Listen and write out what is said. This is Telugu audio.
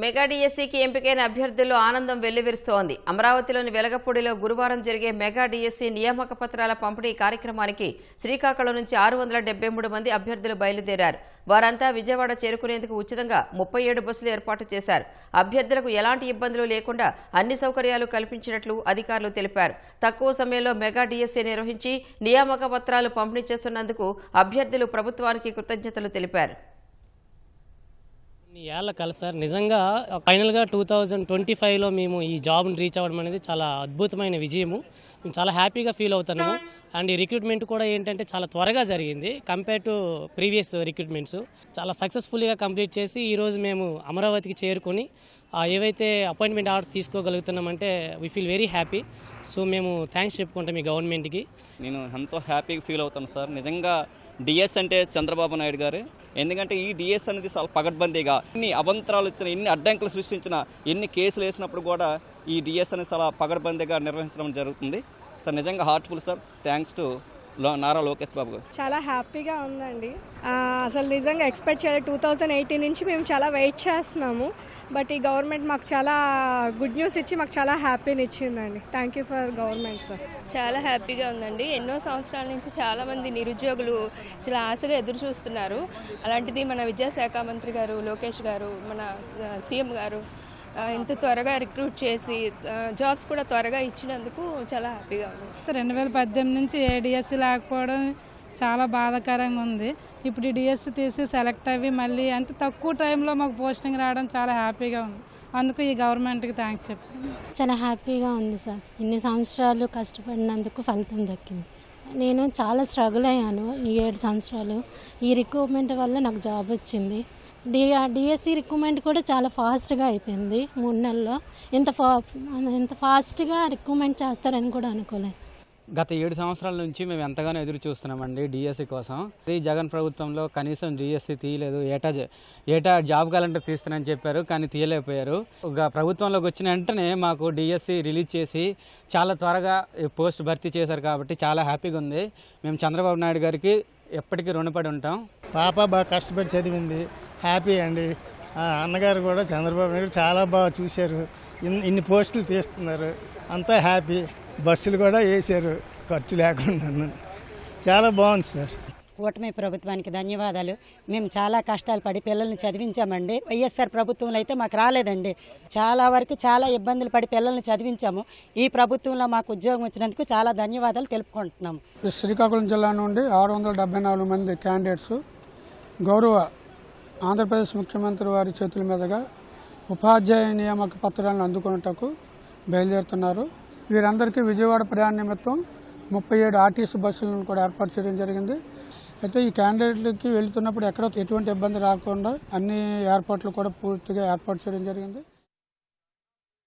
మెగా డిఎస్సీకి ఎంపికైన అభ్యర్థుల్లో ఆనందం వెల్లివిరుస్తోంది. అమరావతిలోని వెలగపూడిలో గురువారం జరిగే మెగా డిఎస్సీ నియామక పత్రాల పంపిణీ కార్యక్రమానికి శ్రీకాకుళం నుంచి ఆరు వందల మూడు మంది అభ్యర్థులు బయలుదేరారు. వారంతా విజయవాడ చేరుకునేందుకు ఉచితంగా ముప్పై ఏడు బస్సులు ఏర్పాటు చేశారు. అభ్యర్థులకు ఎలాంటి ఇబ్బందులు లేకుండా అన్ని సౌకర్యాలు కల్పించినట్లు అధికారులు తెలిపారు. తక్కువ సమయంలో మెగా డిఎస్సీ నిర్వహించి నియామక పత్రాలు పంపిణీ చేస్తున్నందుకు అభ్యర్థులు ప్రభుత్వానికి కృతజ్ఞతలు తెలిపారు. ఏళ్ళ కల సార్. నిజంగా ఫైనల్గా టూ థౌజండ్ ట్వంటీ ఫైవ్లో మేము ఈ జాబ్ని రీచ్ అవ్వడం అనేది చాలా అద్భుతమైన విజయము. మేము చాలా హ్యాపీగా ఫీల్ అవుతున్నాము. అండ్ ఈ రిక్రూట్మెంట్ కూడా ఏంటంటే చాలా త్వరగా జరిగింది కంపేర్ టు ప్రీవియస్ రిక్రూట్మెంట్స్. చాలా సక్సెస్ఫుల్గా కంప్లీట్ చేసి ఈరోజు మేము అమరావతికి చేరుకొని ఏవైతే appointment orders తీసుకోగలుగుతున్నామంటే we feel very happy so మేము థ్యాంక్స్ చెప్పుకుంటాం ఈ గవర్నమెంట్కి. నేను ఎంతో హ్యాపీగా ఫీల్ అవుతాను సార్. నిజంగా డిఎస్ అంటే చంద్రబాబు నాయుడు గారు. ఎందుకంటే ఈ డిఎస్ అనేది చాలా పగడ్బందీగా ఎన్ని అభంతరాలు ఇచ్చిన ఎన్ని అడ్డంకులు సృష్టించిన ఎన్ని కేసులు వేసినప్పుడు కూడా ఈ డిఎస్ అనేది చాలా పగడ్బందీగా నిర్వహించడం జరుగుతుంది. సార్ నిజంగా heartful sir. Thanks to Nara Lokesh Babu garu. చాలా హ్యాపీగా ఉందండి. అసలు నిజంగా ఎక్స్పెక్ట్ చేయలేదు టూ థౌజండ్ ఎయిటీన్ నుంచి మేము చాలా వెయిట్ చేస్తున్నాము. బట్ ఈ గవర్నమెంట్ మాకు చాలా గుడ్ న్యూస్ ఇచ్చి మాకు చాలా హ్యాపీని ఇచ్చిందండి. Thank you for government sir చాలా హ్యాపీగా ఉందండి. ఎన్నో సంవత్సరాల నుంచి చాలా మంది నిరుద్యోగులు చాలా ఆశగా ఎదురు చూస్తున్నారు. అలాంటిది మన విద్యాశాఖ మంత్రి గారు లోకేష్ గారు మన సీఎం గారు ఇంత త్వరగా రిక్రూట్ చేసి జాబ్స్ కూడా త్వరగా ఇచ్చినందుకు చాలా హ్యాపీగా ఉంది. రెండు వేల పద్దెనిమిది నుంచి ఏ డిఎస్సి లేకపోవడం చాలా బాధాకరంగా ఉంది. ఇప్పుడు ఈ డిఎస్సి తీసి సెలెక్ట్ అయ్యి మళ్ళీ అంత తక్కువ టైంలో మాకు పోస్టింగ్ రావడం చాలా హ్యాపీగా ఉంది. అందుకు ఈ గవర్నమెంట్కి థ్యాంక్స్ చెప్పు. చాలా హ్యాపీగా ఉంది సార్. ఇన్ని సంవత్సరాలు కష్టపడినందుకు ఫలితం దక్కింది. నేను చాలా స్ట్రగుల్ అయ్యాను ఈ ఏడు సంవత్సరాలు. ఈ రిక్రూట్మెంట్ వల్ల నాకు జాబ్ వచ్చింది. డి డిఎస్సి రిక్రూట్మెంట్ కూడా చాలా ఫాస్ట్గా అయిపోయింది మూడు నెలల్లో. ఇంత ఫా ఇంత ఫాస్ట్గా రిక్రూట్మెంట్ చేస్తారని కూడా అనుకోలేదు. గత ఏడు సంవత్సరాల నుంచి మేము ఎంతగానో ఎదురు చూస్తున్నామండి డిఎస్సి కోసం. ఈ జగన్ ప్రభుత్వంలో కనీసం డిఎస్సి తీయలేదు. ఏటా ఏటా జాబ్ క్యాలెండర్ తీస్తానని చెప్పారు కానీ తీయలేకపోయారు. ఒక ప్రభుత్వంలోకి వచ్చిన వెంటనే మాకు డిఎస్సి రిలీజ్ చేసి చాలా త్వరగా పోస్ట్ భర్తీ చేశారు కాబట్టి చాలా హ్యాపీగా ఉంది. మేము చంద్రబాబు నాయుడు గారికి ఎప్పటికీ రుణపడి ఉంటాం. పాప బాగా కష్టపడి చదివింది. హ్యాపీ అండి. అన్నగారు కూడా చంద్రబాబు నాయుడు చాలా బాగా చూశారు. ఇన్ని ఇన్ని పోస్టులు తీస్తున్నారు. అంతా హ్యాపీ. బస్సులు కూడా వేసారు ఖర్చు లేకుండా చాలా బాగుంది సార్. కూటమి ప్రభుత్వానికి ధన్యవాదాలు. మేము చాలా కష్టాలు పడి పిల్లల్ని చదివించామండి. వైఎస్ఆర్ ప్రభుత్వంలో అయితే మాకు రాలేదండి. చాలా వరకు చాలా ఇబ్బందులు పడి పిల్లల్ని చదివించాము. ఈ ప్రభుత్వంలో మాకు ఉద్యోగం వచ్చినందుకు చాలా ధన్యవాదాలు తెలుపుకుంటున్నాము. శ్రీకాకుళం జిల్లా నుండి ఆరు వందల డెబ్బై నాలుగు మంది క్యాండిడేట్స్ గౌరవ ఆంధ్రప్రదేశ్ ముఖ్యమంత్రి వారి చేతుల మీదుగా ఉపాధ్యాయ నియామక పత్రాలను అందుకున్నటకు బయలుదేరుతున్నారు. వీరందరికీ విజయవాడ ప్రయాణ నిమిత్తం ముప్పై ఏడు ఆర్టీసీ బస్సులను కూడా ఏర్పాటు చేయడం జరిగింది. అయితే ఈ క్యాండిడేట్లకి వెళ్తున్నప్పుడు ఎక్కడ ఎటువంటి ఇబ్బంది రాకుండా అన్ని ఏర్పాట్లు కూడా పూర్తిగా ఏర్పాటు చేయడం జరిగింది.